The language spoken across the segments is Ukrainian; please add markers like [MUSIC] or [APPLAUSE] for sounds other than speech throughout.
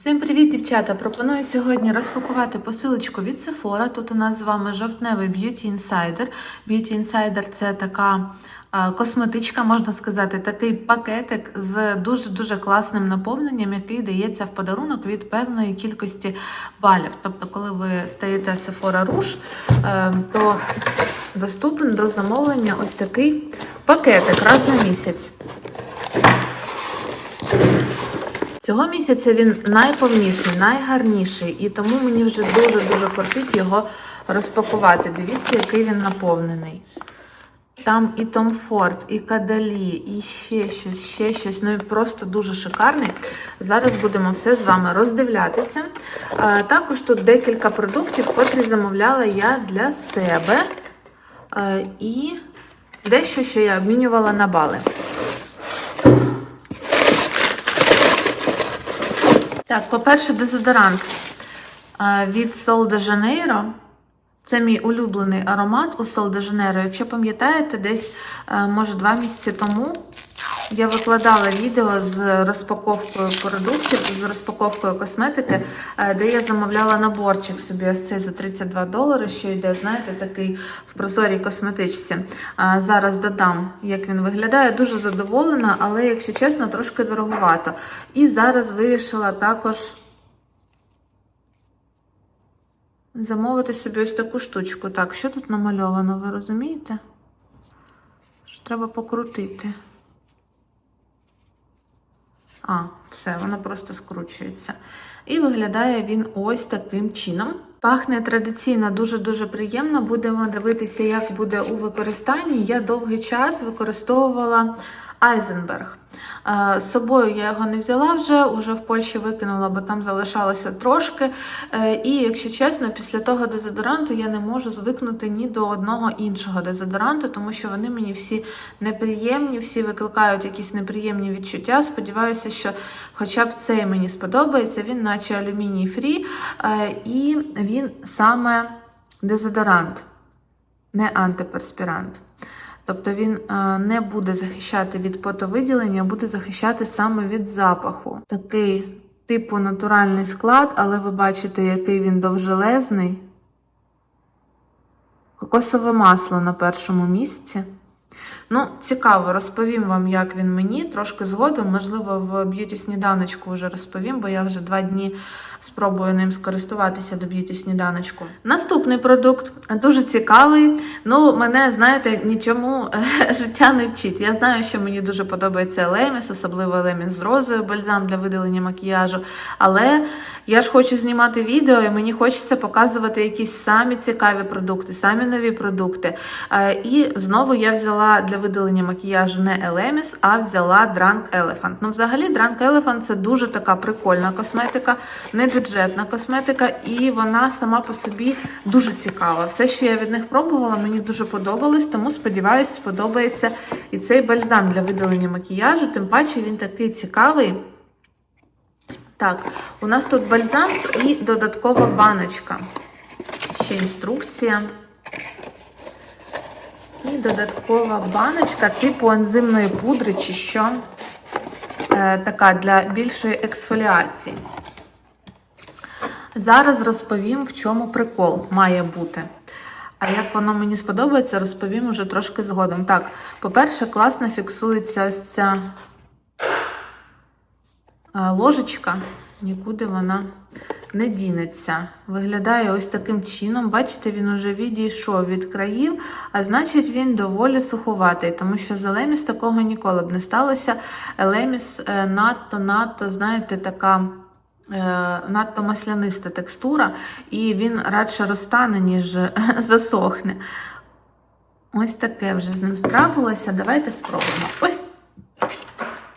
Всім привіт, дівчата! Пропоную сьогодні розпакувати посилочку від Sephora. Тут у нас з вами жовтневий Beauty Insider. Beauty Insider це така косметичка, можна сказати, такий пакетик з дуже-дуже класним наповненням, який дається в подарунок від певної кількості балів. Тобто, коли ви стаєте Sephora Rouge, е, то доступен до замовлення ось такий пакетик раз на місяць. Цього місяця він найповніший, найгарніший, і тому мені вже дуже-дуже кортить його розпакувати. Дивіться, який він наповнений. Там і Том Форд, і Кадалі, і ще щось, ще щось. Ну і просто дуже шикарний. Зараз будемо все з вами роздивлятися. Також тут декілька продуктів, котрі замовляла я для себе. І дещо, що я обмінювала на бали. Так, по-перше, дезодорант від Sol de. Це мій улюблений аромат у Sol de. Якщо пам'ятаєте, десь, може, два місяці тому я викладала відео з розпаковкою продуктів, з розпаковкою косметики, де я замовляла наборчик собі ось цей за 32 долари, що йде, знаєте, такий в прозорій косметичці. Зараз додам, як він виглядає. Дуже задоволена, але, якщо чесно, трошки дороговато. І зараз вирішила також замовити собі ось таку штучку. Так, що тут намальовано, ви розумієте? Що треба покрутити. А, все, воно просто скручується. І виглядає він ось таким чином. Пахне традиційно дуже-дуже приємно. Будемо дивитися, як буде у використанні. Я довгий час використовувала Айзенберг. Е, З собою я його не взяла вже, уже в Польщі викинула, бо там залишалося трошки. Е, І, якщо чесно, після того дезодоранту я не можу звикнути ні до одного іншого дезодоранту, тому що вони мені всі неприємні, всі викликають якісь неприємні відчуття. Сподіваюся, що хоча б цей мені сподобається, він наче алюміній фрі, е, і він саме дезодорант, не антиперспірант. Тобто він е, не буде захищати від потовиділення, а буде захищати саме від запаху. Такий типу натуральний склад, але ви бачите, який він довжелезний. Кокосове масло на першому місці. Ну, цікаво, розповім вам, як він мені. Трошки згодом, можливо, в б'юті сніданочку вже розповім, бо я вже два дні спробую ним скористуватися до б'юті сніданочку. Наступний продукт дуже цікавий. Ну, мене, знаєте, нічому е, [LAUGHS] життя не вчить. Я знаю, що мені дуже подобається Елеміс, особливо Елеміс з розою, бальзам для видалення макіяжу. Але я ж хочу знімати відео, і мені хочеться показувати якісь самі цікаві продукти, самі нові продукти. Е, І знову я взяла для видалення макіяжу не Elemis, а взяла Drunk Elephant. Ну, взагалі, Drunk Elephant це дуже така прикольна косметика, небюджетна косметика, і вона сама по собі дуже цікава. Все, що я від них пробувала, мені дуже подобалось, тому сподіваюся, сподобається і цей бальзам для видалення макіяжу. Тим паче він такий цікавий. Так, у нас тут бальзам і додаткова баночка. Ще інструкція. Додаткова баночка типу ензимної пудри, чи що. Е, така для більшої ексфоліації. Зараз розповім, в чому прикол має бути. А як воно мені сподобається, розповім уже трошки згодом. Так, по-перше, класно фіксується ось ця е, ложечка, нікуди вона не дінеться. Виглядає ось таким чином. Бачите, він уже відійшов від країв, а значить, він доволі суховатий, тому що з Елеміс такого ніколи б не сталося. Елеміс е, надто-надто, знаєте, така. е, Надто масляниста текстура, і він радше розтане, ніж [LAUGHS] засохне. Ось таке вже з ним трапилося. Давайте спробуємо. Ой!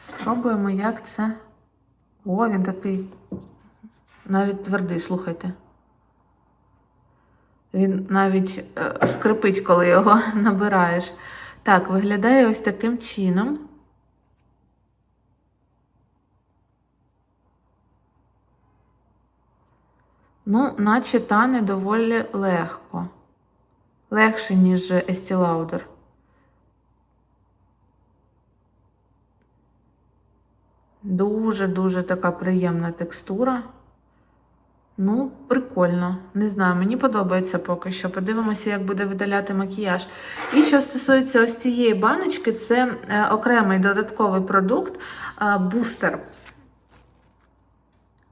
Спробуємо, як це. О, він такий навіть твердий, слухайте. Він навіть е, скрипить, коли його [LAUGHS] набираєш. Так, виглядає ось таким чином. Ну, наче тане доволі легко. Легше, ніж Lauder. Дуже-дуже така приємна текстура. Ну, прикольно. Не знаю, мені подобається поки що. Подивимося, як буде видаляти макіяж. І що стосується ось цієї баночки, це е, окремий додатковий продукт е, бустер.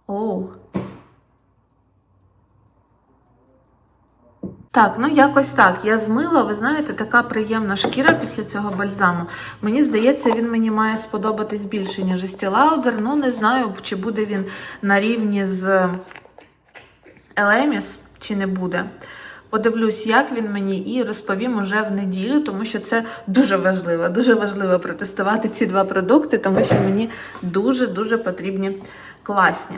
Оу. Так, ну якось так. Я змила, ви знаєте, така приємна шкіра після цього бальзаму. Мені здається, він мені має сподобатись більше, ніж Estee Lauder. Ну, не знаю, чи буде він на рівні з Елеміс, чи не буде. Подивлюсь, як він мені, і розповім уже в неділю, тому що це дуже важливо. Дуже важливо протестувати ці два продукти, тому що мені дуже-дуже потрібні класні.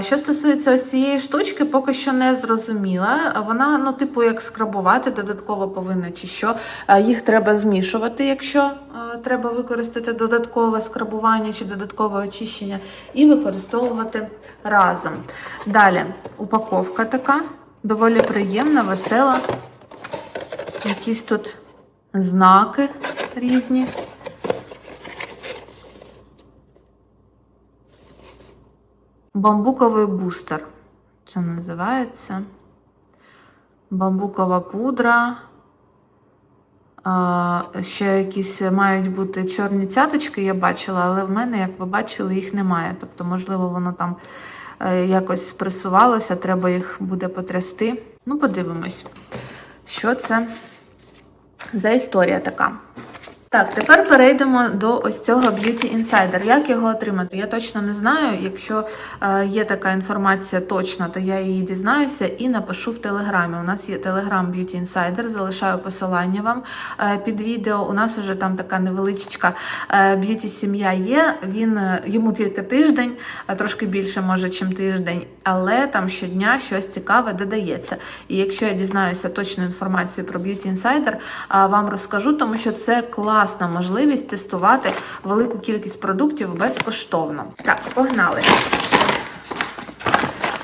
Що стосується ось цієї штучки, поки що не зрозуміла. Вона, ну, типу, як скрабувати додатково повинна, чи що. Їх треба змішувати, якщо треба використати додаткове скрабування чи додаткове очищення, і використовувати разом. Далі, упаковка така. Доволі приємна, весела. Якісь тут знаки різні. Бамбуковий бустер. Це називається. Бамбукова пудра. Ще якісь мають бути чорні цяточки, я бачила, але в мене, як ви бачили, їх немає. Тобто, можливо, воно там якось спресувалося, треба їх буде потрясти. Ну, подивимось, що це за історія така. Так, тепер перейдемо до ось цього Beauty Insider. Як його отримати? Я точно не знаю. Якщо е, є така інформація точна, то я її дізнаюся і напишу в Телеграмі. У нас є Telegram Beauty Insider, залишаю посилання вам е, під відео. У нас вже там така невеличка е, б'юті сім'я є. Він е, йому тільки тиждень, е, трошки більше, може, ніж тиждень, але там щодня щось цікаве додається. І якщо я дізнаюся точну інформацію про Beauty Insider, е, вам розкажу, тому що це класна можливість тестувати велику кількість продуктів безкоштовно. Так, погнали.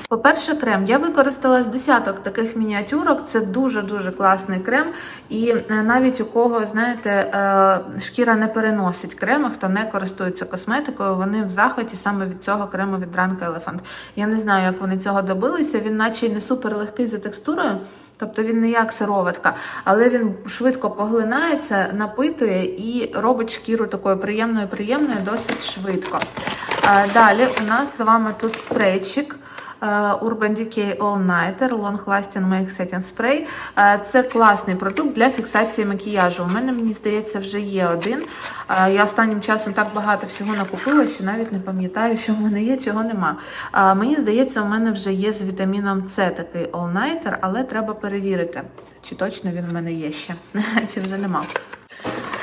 По-перше, крем. Я використала з десяток таких мініатюрок. Це дуже-дуже класний крем. І е, навіть у кого, знаєте, е, шкіра не переносить креми, хто не користується косметикою, вони в захваті саме від цього крему від Drunk Elephant. Я не знаю, як вони цього добилися. Він наче й не супер легкий за текстурою. Тобто він не як сироватка, але він швидко поглинається, напитує і робить шкіру такою приємною, приємною досить швидко. Е, Далі у нас з вами тут спрейчик. Е, Urban Decay All Nighter Long Lasting Make Setting Spray. Е, Це класний продукт для фіксації макіяжу. У мене, мені здається, вже є один. Е, Я останнім часом так багато всього накупила, що навіть не пам'ятаю, що в мене є, чого нема. Мені здається, у мене вже є з вітаміном С такий All Nighter, але треба перевірити, чи точно він в мене є ще, [LAUGHS] чи вже нема.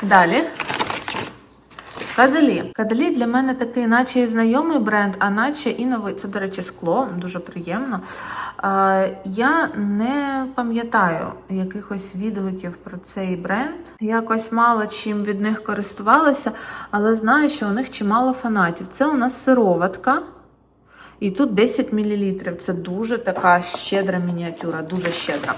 Далі. Кадалі. Кадалі для мене такий, наче і знайомий бренд, а наче і новий. Це, до речі, скло, дуже приємно. Я не пам'ятаю якихось відгуків про цей бренд. Якось мало чим від них користувалася, але знаю, що у них чимало фанатів. Це у нас сироватка. І тут 10 мл. Це дуже така щедра мініатюра, дуже щедра.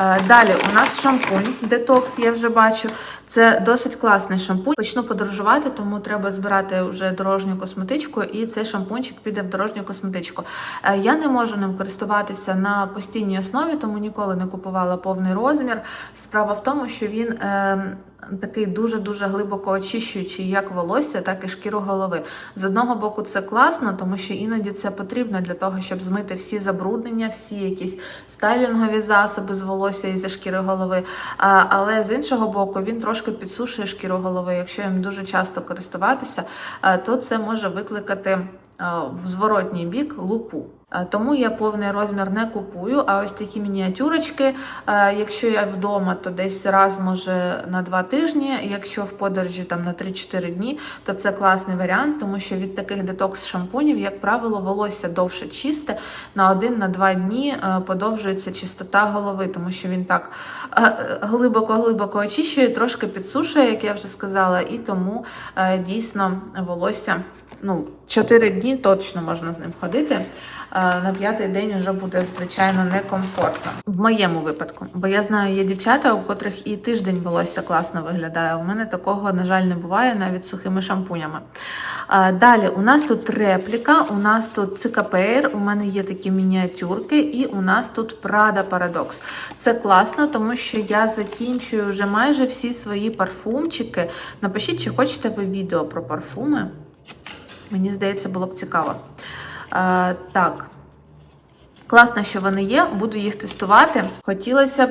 Е, Далі у нас шампунь детокс, я вже бачу. Це досить класний шампунь. Почну подорожувати, тому треба збирати вже дорожню косметичку, і цей шампунчик піде в дорожню косметичку. Е, Я не можу ним користуватися на постійній основі, тому ніколи не купувала повний розмір. Справа в тому, що він. Такий дуже-дуже глибоко очищуючий як волосся, так і шкіру голови. З одного боку, це класно, тому що іноді це потрібно для того, щоб змити всі забруднення, всі якісь стайлінгові засоби з волосся і зі шкіри голови. А, але з іншого боку, він трошки підсушує шкіру голови. Якщо їм дуже часто користуватися, то це може викликати в зворотній бік лупу. Е, Тому я повний розмір не купую. А ось такі мініатюрочки. е, Якщо я вдома, то десь раз може на два тижні. Якщо в подорожі там на 3-4 дні, то це класний варіант, тому що від таких детокс-шампунів, як правило, волосся довше чисте. На один-два дні е, подовжується чистота голови, тому що він так глибоко-глибоко очищує, трошки підсушує, як я вже сказала, і тому дійсно волосся. Ну, 4 дні точно можна з ним ходити. На п'ятий день вже буде звичайно некомфортно. В моєму випадку, бо я знаю, є дівчата, у котрих і тиждень волосся класно виглядає. У мене такого, на жаль, не буває навіть сухими шампунями. Далі у нас тут репліка, у нас тут цикапейр, у мене є такі мініатюрки, і у нас тут Prada Paradox. Це класно, тому що я закінчую вже майже всі свої парфумчики. Напишіть, чи хочете ви відео про парфуми. Мені здається, було б цікаво. А, так. Класно, що вони є, буду їх тестувати. Хотілося б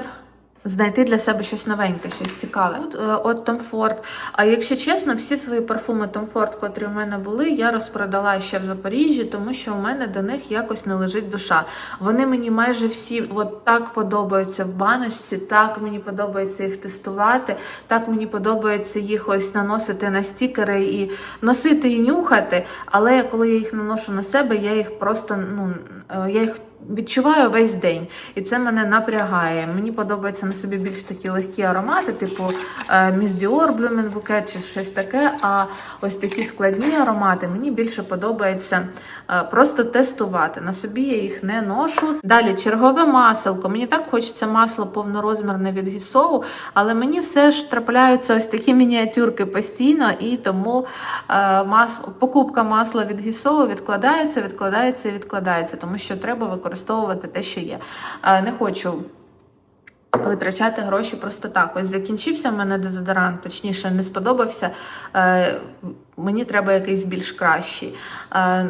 знайти для себе щось новеньке, щось цікаве. От, е, от Tom Ford. А якщо чесно, всі свої парфуми Tom Ford, котрі у мене були, я розпродала ще в Запоріжжі, тому що у мене до них якось не лежить душа. Вони мені майже всі от так подобаються в баночці, так мені подобається їх тестувати, так мені подобається їх ось наносити на стікери і носити і нюхати. Але коли я їх наношу на себе, я їх просто ну е, я їх відчуваю весь день, і це мене напрягає. Мені подобається на собі більш такі легкі аромати, типу е, Miss Dior, чи щось таке. А ось такі складні аромати мені більше подобається е, просто тестувати. На собі я їх не ношу. Далі чергове маселко. Мені так хочеться масло повнорозмірне від Гісоу, але мені все ж трапляються ось такі мініатюрки постійно, і тому е, мас... покупка масла від Гісоу відкладається, відкладається і відкладається, тому що треба використовувати те, що є. Е, не хочу. Витрачати гроші просто так. Ось закінчився в мене дезодорант, точніше, не сподобався. Е, мені треба якийсь більш кращий. Е,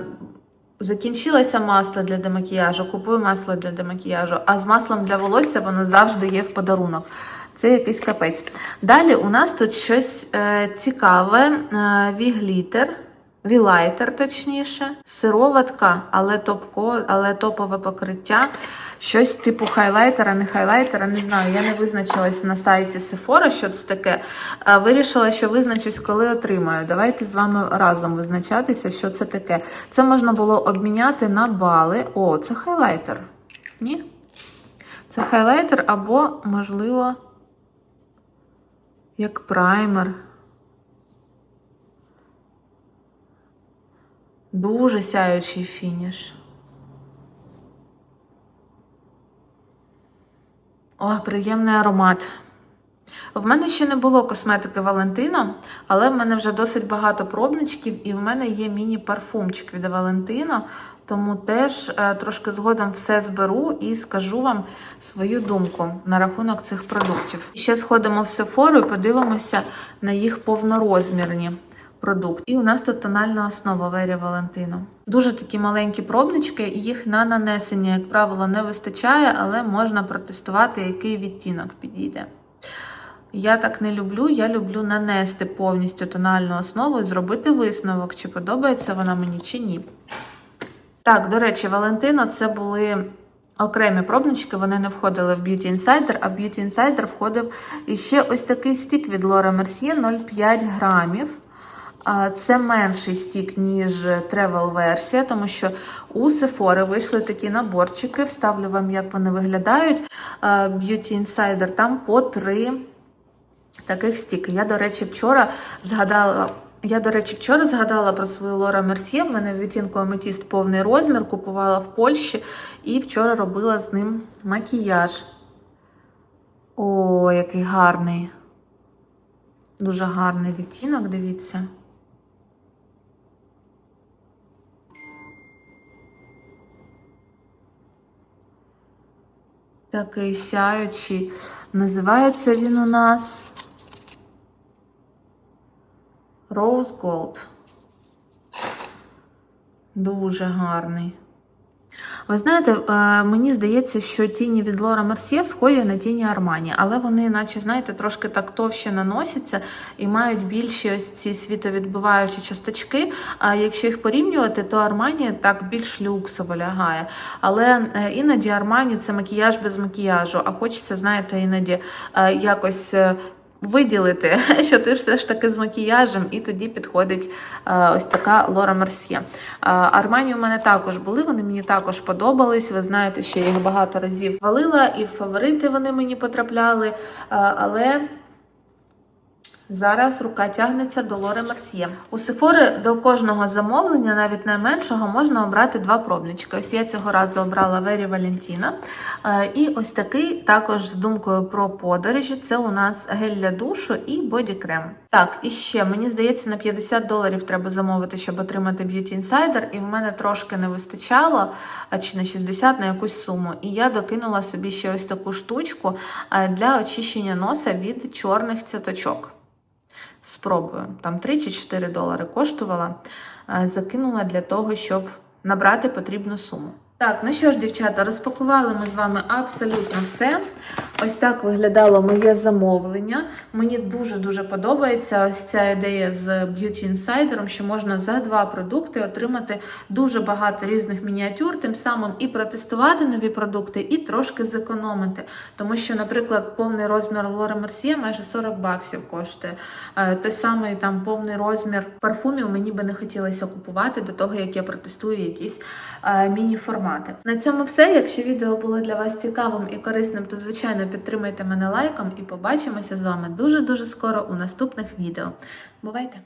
закінчилося масло для демакіяжу, купую масло для демакіяжу, а з маслом для волосся воно завжди є в подарунок. Це якийсь капець. Далі у нас тут щось е, цікаве: е, віглітер. Вілайтер, точніше, сироватка, але топко, але топове покриття. Щось типу хайлайтера, не хайлайтера, не знаю. Я не визначилась на сайті Sephora, що це таке. Вирішила, що визначусь, коли отримаю. Давайте з вами разом визначатися, що це таке. Це можна було обміняти на бали. О, це хайлайтер. Ні? Це хайлайтер або, можливо, як праймер. Дуже сяючий фініш. О, приємний аромат. В мене ще не було косметики Валентина, але в мене вже досить багато пробничків, і в мене є міні-парфумчик від Валентина, тому теж е, трошки згодом все зберу і скажу вам свою думку на рахунок цих продуктів. Ще сходимо в Sephora і подивимося на їх повнорозмірні продукт. І у нас тут тональна основа Вері Валентино. Дуже такі маленькі пробнички, їх на нанесення, як правило, не вистачає, але можна протестувати, який відтінок підійде. Я так не люблю, я люблю нанести повністю тональну основу і зробити висновок, чи подобається вона мені, чи ні. Так, до речі, Валентино це були окремі пробнички, вони не входили в Beauty Insider, а в Beauty Insider входив іще ось такий стік від Laura Mercier 0,5 грамів. Це менший стік, ніж тревел-версія, тому що у Sephora вийшли такі наборчики. Вставлю вам, як вони виглядають. Beauty Insider там по три таких стіки. Я, до речі, вчора згадала. Я, до речі, вчора згадала про свою Лора Мерсьє. В мене в відтінку аметіст повний розмір, купувала в Польщі і вчора робила з ним макіяж. О, який гарний. Дуже гарний відтінок, дивіться. Такий сяючий. Називається він у нас Rose Gold. Дуже гарний. Ви знаєте, е, мені здається, що тіні від Лора Мерсьє схожі на тіні Армані, але вони, наче, знаєте, трошки так товще наносяться і мають більші ось ці світовідбиваючі часточки. А якщо їх порівнювати, то Армані так більш люксово лягає. Але е, іноді Армані це макіяж без макіяжу, а хочеться, знаєте, іноді е, якось виділити, [LAUGHS] що ти все ж таки з макіяжем, і тоді підходить е, ось така Лора Мерсьє. Е, Армані у мене також були, вони мені також подобались. Ви знаєте, що я їх багато разів валила, і в фаворити вони мені потрапляли. Е, але Зараз рука тягнеться до Лори Мерсьє. У Сефори до кожного замовлення, навіть найменшого, можна обрати два пробнички. Ось я цього разу обрала Вері Валентіна. Е, І ось такий також з думкою про подорожі. Це у нас гель для душу і боді-крем. Так, і ще мені здається, на 50 доларів треба замовити, щоб отримати Beauty Insider, і в мене трошки не вистачало, а чи на 60 на якусь суму. І я докинула собі ще ось таку штучку е, для очищення носа від чорних цяточок. Спробую. Там 3 чи 4 долари коштувала. Е, Закинула для того, щоб набрати потрібну суму. Так, ну що ж, дівчата, розпакували ми з вами абсолютно все. Ось так виглядало моє замовлення. Мені дуже-дуже подобається ось ця ідея з Beauty Insider, що можна за два продукти отримати дуже багато різних мініатюр, тим самим і протестувати нові продукти, і трошки зекономити. Тому що, наприклад, повний розмір Лори Мерсьє майже 40 баксів коштує. Е, Той самий там повний розмір парфумів мені би не хотілося купувати до того, як я протестую якісь е, міні-формати. На цьому все. Якщо відео було для вас цікавим і корисним, то звичайно підтримайте мене лайком і побачимося з вами дуже дуже скоро у наступних відео. Бувайте!